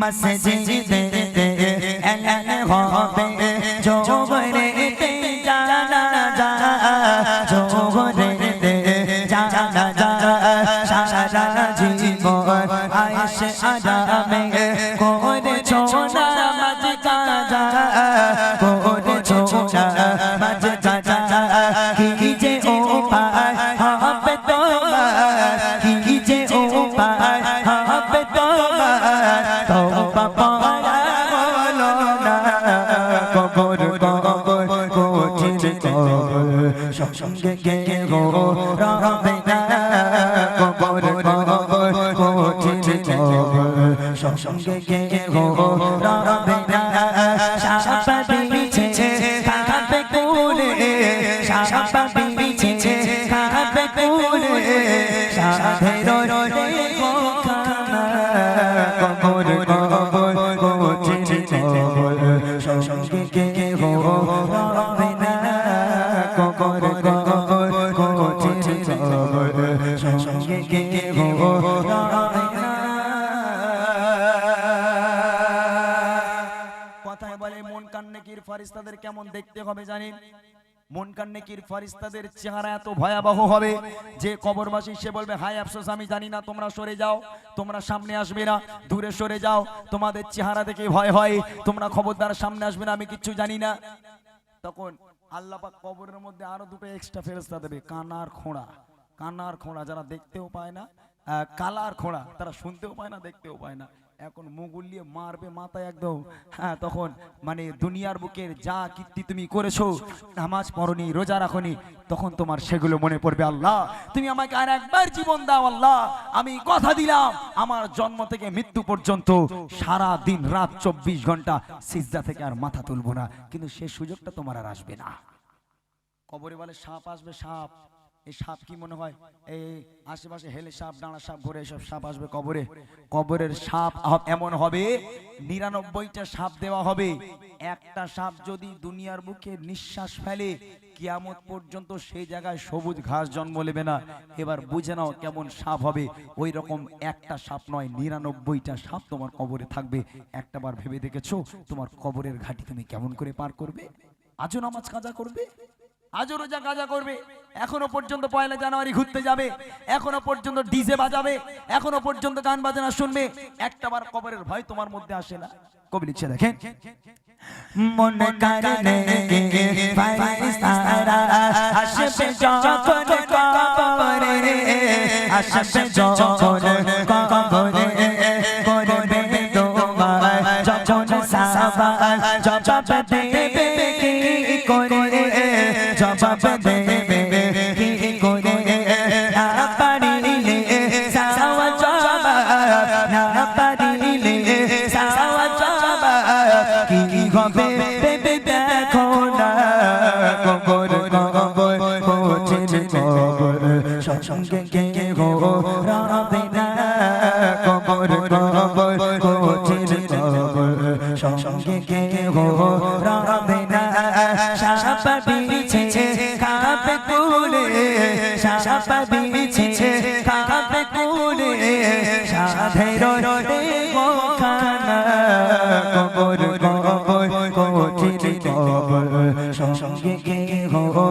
মসজিদে এলান হবে জানা যা জোহরেতে জানা যা জীবন আয়েশে আরামে করে ছোনা মাঝ কাজা কবর কবর কঠিন কবর সঙ্গে গে গো রবে না কবর কবর কঠিন কবর সঙ্গে গে গো রবে না সাপা বিছে খাবে কোলে সাপা বিছে খাবে কোলে সাধে রে কথায় বলে মন কান্নেকির ফারিস্তাদের কেমন দেখতে হবে জানেন মন কান্নেকির ফারিস্তাদের চেহারা এত ভয়াবহ হবে? যে সে বলবে আমি জানি না, তোমরা সরে যাও, তোমরা সামনে আসবে না, দূরে সরে যাও, তোমাদের চেহারা ভয় হয়, তোমরা খবরদার সামনে আসবে না, আমি কিচ্ছু জানি না। তখন আল্লাহ পাক কবরের মধ্যে আরও দুটো এক্সট্রা ফেরস্তা দেবে, কানার খোঁড়া কানার খোঁড়া, যারা দেখতেও পায় না কালার খোঁড়া, তারা শুনতেও পায় না, দেখতেও পায় না। এখন মুগুলিয়ে মারবে মাথায় একদম। হ্যাঁ তখন মানে দুনিয়ার বুকের যা কীর্তি তুমি করেছ, নামাজ পড়নি, রোজা রাখনি, তখন তোমার সেগুলো মনে পড়বে, আল্লাহ, তুমি আমাকে আর একবার জীবন দাও, আল্লাহ, আমি কথা দিলাম, আমার জন্ম থেকে মৃত্যু পর্যন্ত সারা দিন রাত চব্বিশ ঘণ্টা সিজদা থেকে আর মাথা তুলবো না, কিন্তু সে সুযোগটা তোমার আর আসবে না। কবরে বলে সাপ আসবে, সাপ। এই সাপ কি মনে হয়? এই আশেপাশে হেলে সাপ ডাঁড়া সাপ ঘুরে এসব সাপ আসবে কবরে। কবরের সাপ এমন হবে, নিরানব্বইটা সাপ দেওয়া হবে। একটা সাপ যদি দুনিয়ার বুকে নিঃশ্বাস ফেলে, কিয়ামত পর্যন্ত সেই জায়গায় সবুজ ঘাস জন্ম নেবে না। এবার বুঝে নাও কেমন সাপ হবে। ওই রকম একটা সাপ নয়, নিরানব্বইটা সাপ তোমার কবরে থাকবে। একটাবার ভেবে দেখেছ? তোমার কবরের ঘাটি তুমি কেমন করে পার করবে? আজও নামাজ কাজা করবে? আজও রোজা কাজা করবে। এখনও পর্যন্ত পয়লা জানুয়ারি ঘুরতে যাবে। এখনও পর্যন্ত ডিজে বাজাবে। এখনও পর্যন্ত গান বাজনা শুনবে। একটাবার কবরের ভয় তোমার মধ্যে আসে না। কবি লিখছে, দেখেন। মন কারণে আসবে যখন সঙ্গে গে গো রবে না কবর কবর কঠিন কবর সঙ্গে গে গো রবে না সাপা বিছে খাবে কুলে সাপা বিছে খাবে কুলে সাধের রে গো খানা কবর কবর কঠিন কবর সঙ্গে গে গো